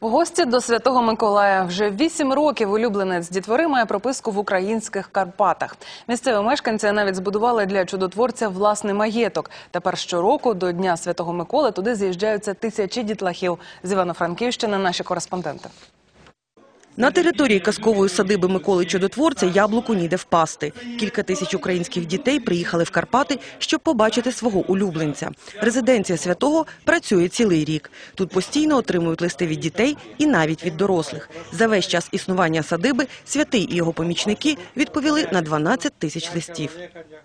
В гості до Святого Миколая вже вісім років улюбленець дітвори має прописку в українських Карпатах. Місцеві мешканці навіть збудували для чудотворця власний маєток. Тепер щороку до Дня Святого Миколи туди з'їжджаються тисячі дітлахів. З Івано-Франківщини наші кореспонденти. На території казкової садиби Миколи Чудотворця яблуку ніде впасти. Кілька тисяч українських дітей приїхали в Карпати, щоб побачити свого улюбленця. Резиденція святого працює цілий рік. Тут постійно отримують листи від дітей і навіть від дорослих. За весь час існування садиби святий і його помічники відповіли на 12 тисяч листів.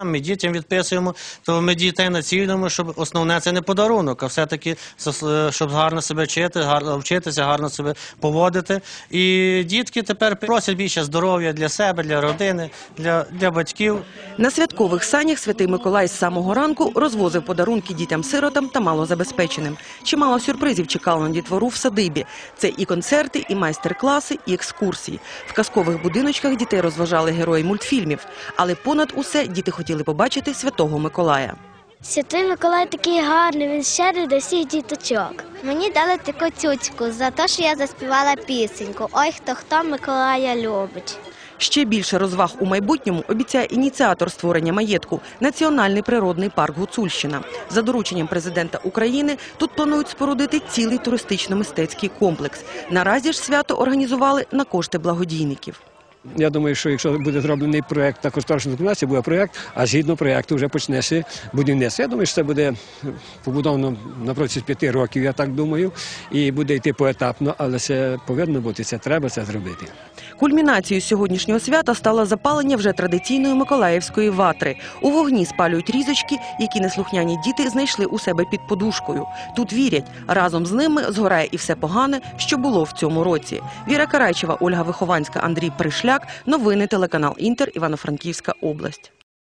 Ми дітям відписуємо, то ми дітей націлюємо, щоб основне це не подарунок, а все-таки зас- щоб гарно себе вчити, гарно вчитися, гарно себе поводити. І дітки тепер просять більше здоров'я для себе, для родини, для, для батьків. На святкових санях святий Миколай з самого ранку розвозив подарунки дітям-сиротам та малозабезпеченим. Чимало сюрпризів чекало на дітвору в садибі. Це і концерти, і майстер-класи, і екскурсії. В казкових будиночках дітей розважали герої мультфільмів. Але понад усе діти хотіли побачити святого Миколая. Святий Миколай такий гарний, він щедрий до всіх діточок. Мені дали таку цюцьку за те, що я заспівала пісеньку. Ой, хто хто Миколая любить. Ще більше розваг у майбутньому обіцяє ініціатор створення маєтку – Національний природний парк Гуцульщина. За дорученням президента України тут планують спорудити цілий туристично-мистецький комплекс. Наразі ж свято організували на кошти благодійників. Я думаю, що якщо буде зроблений проект та кошторисна документація, буде проект, а згідно проекту вже почнеться будівництво. Я думаю, що це буде побудовано на протязі п'яти років, я так думаю, і буде йти поетапно, але це повинно бути, це треба це зробити. Кульмінацією сьогоднішнього свята стало запалення вже традиційної миколаївської ватри. У вогні спалюють різочки, які неслухняні діти знайшли у себе під подушкою. Тут вірять, разом з ними згорає і все погане, що було в цьому році. Віра Карайчева, Ольга Вихованська, Андрій Пришляк. Новини телеканал Інтер, Івано-Франківська область.